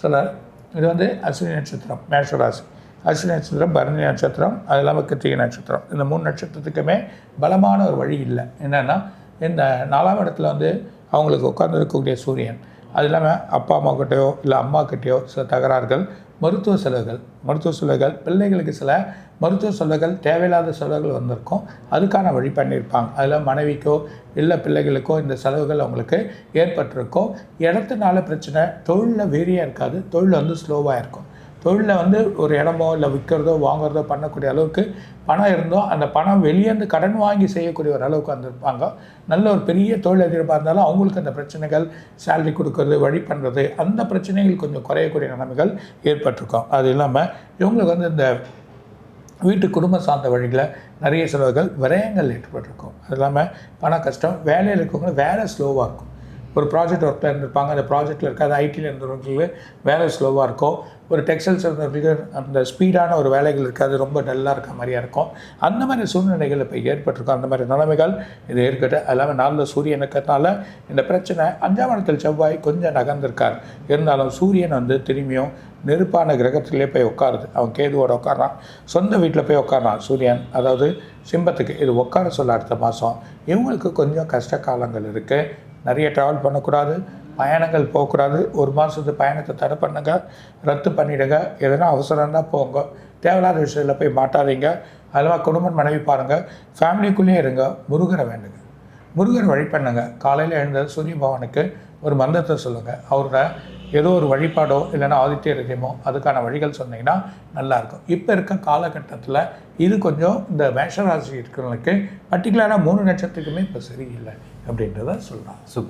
சிலர் இது வந்து அஸ்வினி நட்சத்திரம் மேஷராசி அஸ்வினி நட்சத்திரம் பரணி நட்சத்திரம் அது இல்லாமல் கிருத்திகை நட்சத்திரம். இந்த மூணு நட்சத்திரத்துக்குமே பலமான ஒரு வழி இல்லை. என்னென்னா இந்த நாலாம் இடத்துல வந்து அவங்களுக்கு உட்கார்ந்துருக்கக்கூடிய சூரியன் அது இல்லாமல் அப்பா அம்மாக்கிட்டேயோ இல்லை அம்மா சில தகராறுகள் மருத்துவ செலவுகள் மருத்துவ செலவுகள் பிள்ளைகளுக்கு சில மருத்துவ செலவுகள் தேவையில்லாத செலவுகள் வந்திருக்கும். அதுக்கான வழி பண்ணியிருப்பாங்க. அதில் மனைவிக்கோ இல்லை பிள்ளைகளுக்கோ இந்த செலவுகள் அவங்களுக்கு ஏற்பட்டிருக்கும். இடத்துனால பிரச்சனை தொழிலில் வெறியாக இருக்காது. தொழில் வந்து ஸ்லோவாக இருக்கும். தொழிலில் வந்து ஒரு இடமோ இல்லை விற்கிறதோ வாங்குறதோ பண்ணக்கூடிய அளவுக்கு பணம் இருந்தோ அந்த பணம் வெளியேந்து கடன் வாங்கி செய்யக்கூடிய ஒரு அளவுக்கு வந்திருப்பாங்க. நல்ல ஒரு பெரிய தொழில் அதிகமாக இருந்தாலும் அவங்களுக்கு அந்த பிரச்சனைகள் சேலரி கொடுக்கறது வழி பண்ணுறது அந்த பிரச்சனைகள் கொஞ்சம் குறையக்கூடிய நிலைமைகள் ஏற்பட்டிருக்கும். அது இல்லாமல் இவங்களுக்கு வந்து இந்த வீட்டு குடும்ப சார்ந்த வழியில் நிறைய செலவுகள் விரயங்கள் ஏற்பட்டிருக்கும். அது இல்லாமல் பண கஷ்டம் வேலையில் இருக்கவங்க வேலை ஸ்லோவாக இருக்கும். ஒரு ப்ராஜெக்ட் ஒர்க்கில் இருந்திருப்பாங்க. அந்த ப்ராஜெக்ட்டில் இருக்காது ஐடியில் இருந்தவங்களுக்கு வேலை ஸ்லோவாக இருக்கும். ஒரு டெக்ஸ்டைல்ஸ் இருந்தவங்களுக்கு அந்த ஸ்பீடான ஒரு வேலைகள் இருக்காது ரொம்ப டல்லாக இருக்க மாதிரியா இருக்கும். அந்த மாதிரி சூழ்நிலைகள் இப்போ ஏற்பட்டிருக்கும். அந்த மாதிரி நிலைமைகள் இது ஏற்கட்டும் அது நாளில் சூரியன் இருக்கிறதுனால இந்த பிரச்சனை அஞ்சாம் இடத்தில் செவ்வாய் கொஞ்சம் நகர்ந்திருக்கார். இருந்தாலும் சூரியன் வந்து திரும்பியும் நெருப்பான கிரகத்திலே போய் உட்காருது. அவன் கேதுவோட உட்காரான் சொந்த வீட்டில் போய் உட்காரான் சூரியன். அதாவது சிம்பத்துக்கு இது உட்கார சொல்ல அடுத்த மாதம் இவங்களுக்கு கொஞ்சம் கஷ்ட காலங்கள் இருக்குது நிறைய ட்ராவல் பண்ணக்கூடாது. பயணங்கள் போகக்கூடாது. ஒரு மாதத்து பயணத்தை தடை பண்ணுங்க. ரத்து பண்ணிடுங்க. எதனா அவசரம்னா போங்க. தேவையில்லாத விஷயத்தில் போய் மாட்டாதீங்க. அதெல்லாம் குடும்பம் மனைவி பாருங்கள் ஃபேமிலிக்குள்ளேயே இருங்க. முருகரை வேண்டுங்க. முருகர் வழி பண்ணுங்க. காலையில் எழுந்த சூரிய பகவானுக்கு ஒரு மந்திரத்தை சொல்லுங்கள் அவரோட ஏதோ ஒரு வழிபாடோ இல்லைன்னா ஆதித்ய ரகமோ அதுக்கான வழிகள் சொன்னீங்கன்னா நல்லாயிருக்கும் இப்போ இருக்க காலகட்டத்தில் இது கொஞ்சம் இந்த மேஷராசி இருக்கிறவங்களுக்கு பர்டிகுலராக மூணு நட்சத்திரத்துக்குமே இப்போ சரியில்லை அப்படின்றத சொல்லலாம். சூப்பர்.